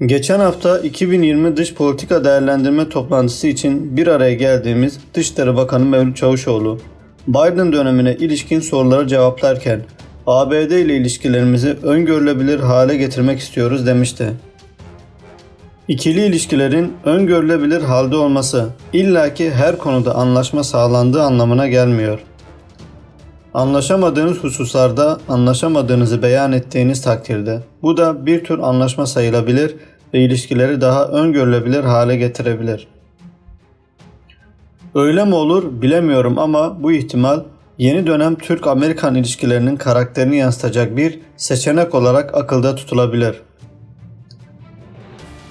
Geçen hafta 2020 Dış Politika Değerlendirme Toplantısı için bir araya geldiğimiz Dışişleri Bakanı Mevlüt Çavuşoğlu, Biden dönemine ilişkin soruları cevaplarken ABD ile ilişkilerimizi öngörülebilir hale getirmek istiyoruz demişti. İkili ilişkilerin öngörülebilir halde olması illaki her konuda anlaşma sağlandığı anlamına gelmiyor. Anlaşamadığınız hususlarda anlaşamadığınızı beyan ettiğiniz takdirde bu da bir tür anlaşma sayılabilir ve ilişkileri daha öngörülebilir hale getirebilir. Öyle mi olur bilemiyorum ama bu ihtimal yeni dönem Türk-Amerikan ilişkilerinin karakterini yansıtacak bir seçenek olarak akılda tutulabilir.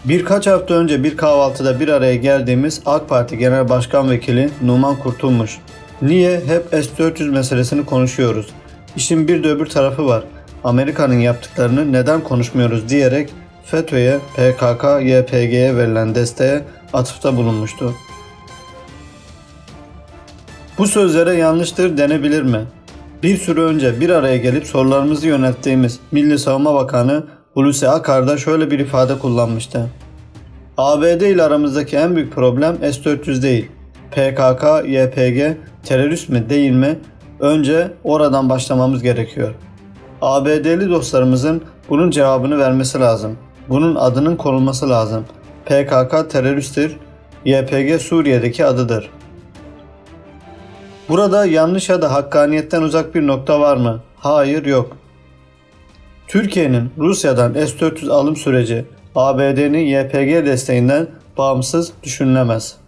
Birkaç hafta önce bir kahvaltıda bir araya geldiğimiz AK Parti Genel Başkan Vekili Numan Kurtulmuş. Niye hep S-400 meselesini konuşuyoruz? İşin bir de öbür tarafı var. Amerika'nın yaptıklarını neden konuşmuyoruz diyerek FETÖ'ye, PKK, YPG'ye verilen desteğe atıfta bulunmuştu. Bu sözlere yanlıştır denebilir mi? Bir süre önce bir araya gelip sorularımızı yönelttiğimiz Milli Savunma Bakanı Hulusi Akar da şöyle bir ifade kullanmıştı. ABD ile aramızdaki en büyük problem S-400 değil. PKK, YPG terörist mi değil mi? Önce oradan başlamamız gerekiyor. ABD'li dostlarımızın bunun cevabını vermesi lazım. Bunun adının konulması lazım. PKK teröristtir, YPG Suriye'deki adıdır. Burada yanlış ya da hakkaniyetten uzak bir nokta var mı? Hayır yok. Türkiye'nin Rusya'dan S-400 alım süreci ABD'nin YPG desteğinden bağımsız düşünülemez.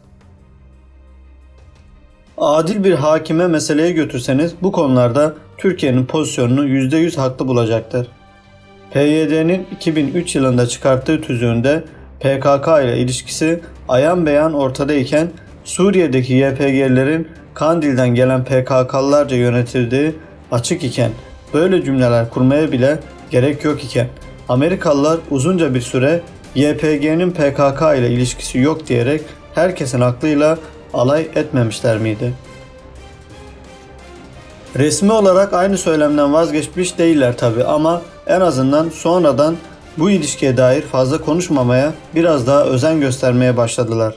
Adil bir hakime meseleye götürseniz bu konularda Türkiye'nin pozisyonunu %100 haklı bulacaktır. PYD'nin 2003 yılında çıkarttığı tüzüğünde PKK ile ilişkisi ayan beyan ortadayken Suriye'deki YPG'lerin Kandil'den gelen PKK'lılarca yönetildiği açık iken böyle cümleler kurmaya bile gerek yok iken Amerikalılar uzunca bir süre YPG'nin PKK ile ilişkisi yok diyerek herkesin aklıyla alay etmemişler miydi? Resmi olarak aynı söylemden vazgeçmiş değiller tabi ama en azından sonradan bu ilişkiye dair fazla konuşmamaya, biraz daha özen göstermeye başladılar.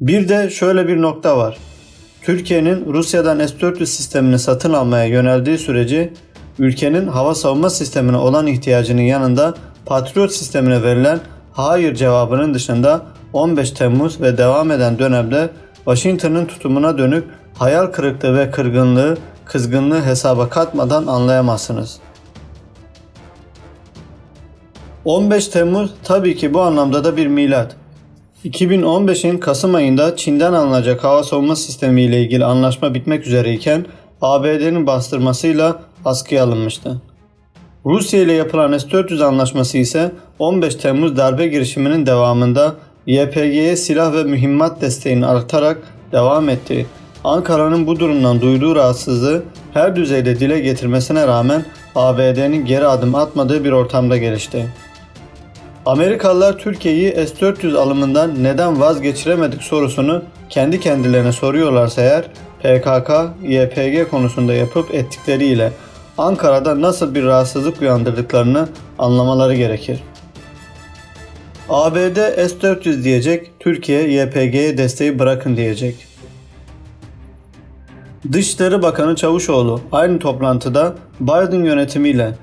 Bir de şöyle bir nokta var. Türkiye'nin Rusya'dan S-400 sistemini satın almaya yöneldiği süreci ülkenin hava savunma sistemine olan ihtiyacının yanında Patriot sistemine verilen hayır cevabının dışında 15 Temmuz ve devam eden dönemde Washington'ın tutumuna dönük hayal kırıklığı ve kırgınlığı, kızgınlığı hesaba katmadan anlayamazsınız. 15 Temmuz tabii ki bu anlamda da bir milat. 2015'in Kasım ayında Çin'den alınacak hava savunma sistemi ile ilgili anlaşma bitmek üzereyken ABD'nin bastırmasıyla askıya alınmıştı. Rusya ile yapılan S-400 anlaşması ise 15 Temmuz darbe girişiminin devamında YPG'ye silah ve mühimmat desteğini artarak devam etti. Ankara'nın bu durumdan duyduğu rahatsızlığı her düzeyde dile getirmesine rağmen ABD'nin geri adım atmadığı bir ortamda gelişti. Amerikalılar Türkiye'yi S-400 alımından neden vazgeçiremedik sorusunu kendi kendilerine soruyorlarsa eğer PKK, YPG konusunda yapıp ettikleriyle Ankara'da nasıl bir rahatsızlık uyandırdıklarını anlamaları gerekir. ABD S-400 diyecek, Türkiye YPG'ye desteği bırakın diyecek. Dışişleri Bakanı Çavuşoğlu aynı toplantıda Biden yönetimiyle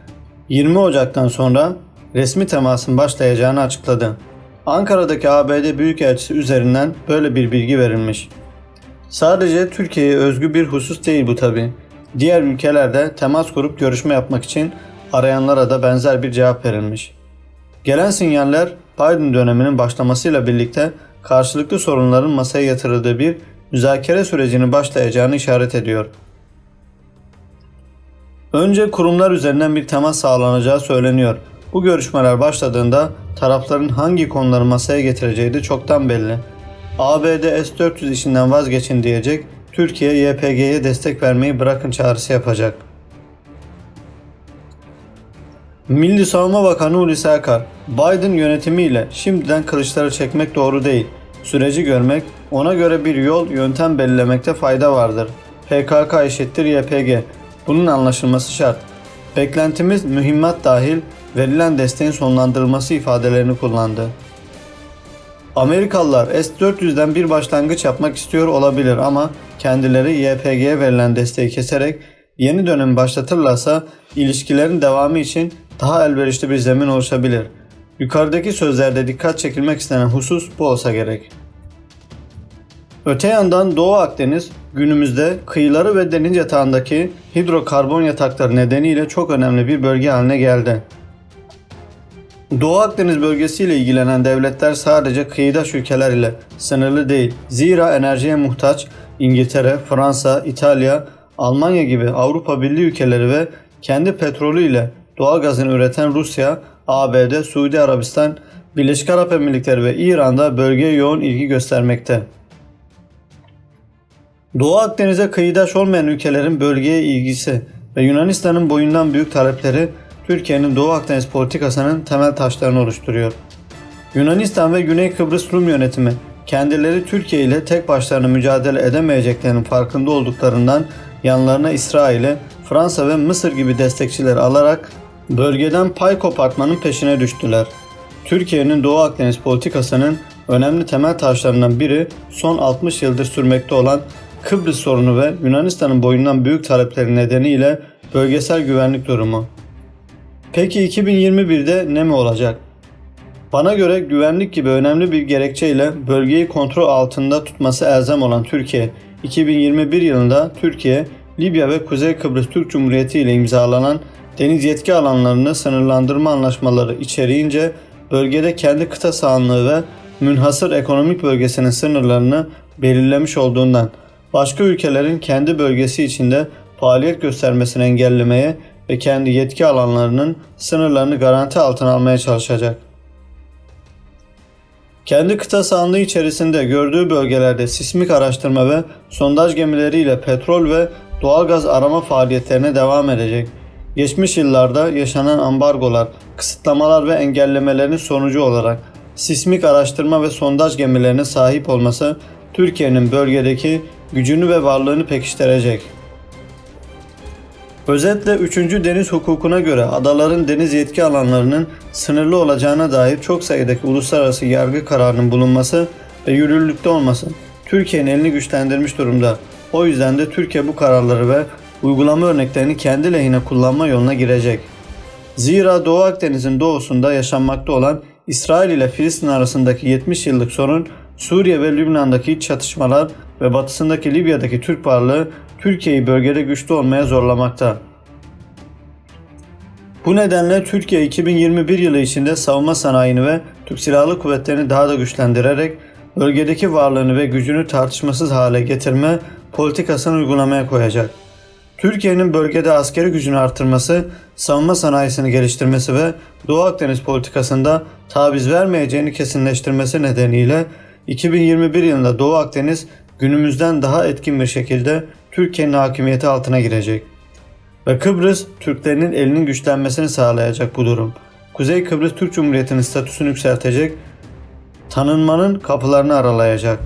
20 Ocak'tan sonra resmi temasın başlayacağını açıkladı. Ankara'daki ABD Büyükelçisi üzerinden böyle bir bilgi verilmiş. Sadece Türkiye'ye özgü bir husus değil bu tabi. Diğer ülkelerde temas kurup görüşme yapmak için arayanlara da benzer bir cevap verilmiş. Gelen sinyaller Biden döneminin başlamasıyla birlikte karşılıklı sorunların masaya yatırıldığı bir müzakere sürecinin başlayacağını işaret ediyor. Önce kurumlar üzerinden bir temas sağlanacağı söyleniyor. Bu görüşmeler başladığında tarafların hangi konuları masaya getireceği de çoktan belli. ABD S-400 işinden vazgeçin diyecek, Türkiye YPG'ye destek vermeyi bırakın çağrısı yapacak. Milli Savunma Bakanı Hulusi Akar, Biden yönetimiyle şimdiden kılıçları çekmek doğru değil. Süreci görmek, ona göre bir yol, yöntem belirlemekte fayda vardır. PKK eşittir YPG. Bunun anlaşılması şart. Beklentimiz mühimmat dahil verilen desteğin sonlandırılması ifadelerini kullandı. Amerikalılar S-400'den bir başlangıç yapmak istiyor olabilir ama kendileri YPG'ye verilen desteği keserek yeni dönemi başlatırlarsa ilişkilerin devamı için daha elverişli bir zemin oluşabilir. Yukarıdaki sözlerde dikkat çekilmek istenen husus bu olsa gerek. Öte yandan Doğu Akdeniz günümüzde kıyıları ve deniz yatağındaki hidrokarbon yatakları nedeniyle çok önemli bir bölge haline geldi. Doğu Akdeniz bölgesiyle ilgilenen devletler sadece kıyıdaş ülkeler ile sınırlı değil. Zira enerjiye muhtaç İngiltere, Fransa, İtalya, Almanya gibi Avrupa Birliği ülkeleri ve kendi petrolü ile doğal gazını üreten Rusya, ABD, Suudi Arabistan, Birleşik Arap Emirlikleri ve İran'da bölgeye yoğun ilgi göstermekte. Doğu Akdeniz'e kıyıdaş olmayan ülkelerin bölgeye ilgisi ve Yunanistan'ın boyundan büyük talepleri Türkiye'nin Doğu Akdeniz politikasının temel taşlarını oluşturuyor. Yunanistan ve Güney Kıbrıs Rum yönetimi kendileri Türkiye ile tek başlarına mücadele edemeyeceklerinin farkında olduklarından yanlarına İsrail'i, Fransa ve Mısır gibi destekçiler alarak bölgeden pay kopartmanın peşine düştüler. Türkiye'nin Doğu Akdeniz politikasının önemli temel taşlarından biri son 60 yıldır sürmekte olan Kıbrıs sorunu ve Yunanistan'ın boyundan büyük talepleri nedeniyle bölgesel güvenlik durumu. Peki 2021'de ne mi olacak? Bana göre güvenlik gibi önemli bir gerekçeyle bölgeyi kontrol altında tutması elzem olan Türkiye, 2021 yılında Türkiye, Libya ve Kuzey Kıbrıs Türk Cumhuriyeti ile imzalanan deniz yetki alanlarını sınırlandırma anlaşmaları içeriğince bölgede kendi kıta sahanlığı ve münhasır ekonomik bölgesinin sınırlarını belirlemiş olduğundan başka ülkelerin kendi bölgesi içinde faaliyet göstermesini engellemeye ve kendi yetki alanlarının sınırlarını garanti altına almaya çalışacak. Kendi kıta sahanlığı içerisinde gördüğü bölgelerde sismik araştırma ve sondaj gemileriyle petrol ve doğalgaz arama faaliyetlerine devam edecek. Geçmiş yıllarda yaşanan ambargolar, kısıtlamalar ve engellemelerin sonucu olarak sismik araştırma ve sondaj gemilerine sahip olması Türkiye'nin bölgedeki gücünü ve varlığını pekiştirecek. Özetle 3. deniz hukukuna göre adaların deniz yetki alanlarının sınırlı olacağına dair çok sayıdaki uluslararası yargı kararının bulunması ve yürürlükte olması Türkiye'nin elini güçlendirmiş durumda. O yüzden de Türkiye bu kararları ve uygulama örneklerini kendi lehine kullanma yoluna girecek. Zira Doğu Akdeniz'in doğusunda yaşanmakta olan İsrail ile Filistin arasındaki 70 yıllık sorun, Suriye ve Lübnan'daki çatışmalar ve batısındaki Libya'daki Türk varlığı Türkiye'yi bölgede güçlü olmaya zorlamakta. Bu nedenle Türkiye 2021 yılı içinde savunma sanayini ve Türk Silahlı Kuvvetleri'ni daha da güçlendirerek bölgedeki varlığını ve gücünü tartışmasız hale getirme politikasını uygulamaya koyacak. Türkiye'nin bölgede askeri gücünü artırması, savunma sanayisini geliştirmesi ve Doğu Akdeniz politikasında taviz vermeyeceğini kesinleştirmesi nedeniyle 2021 yılında Doğu Akdeniz günümüzden daha etkin bir şekilde Türkiye'nin hakimiyeti altına girecek. Ve Kıbrıs Türklerinin elinin güçlenmesini sağlayacak bu durum. Kuzey Kıbrıs Türk Cumhuriyeti'nin statüsünü yükseltecek, tanınmanın kapılarını aralayacak.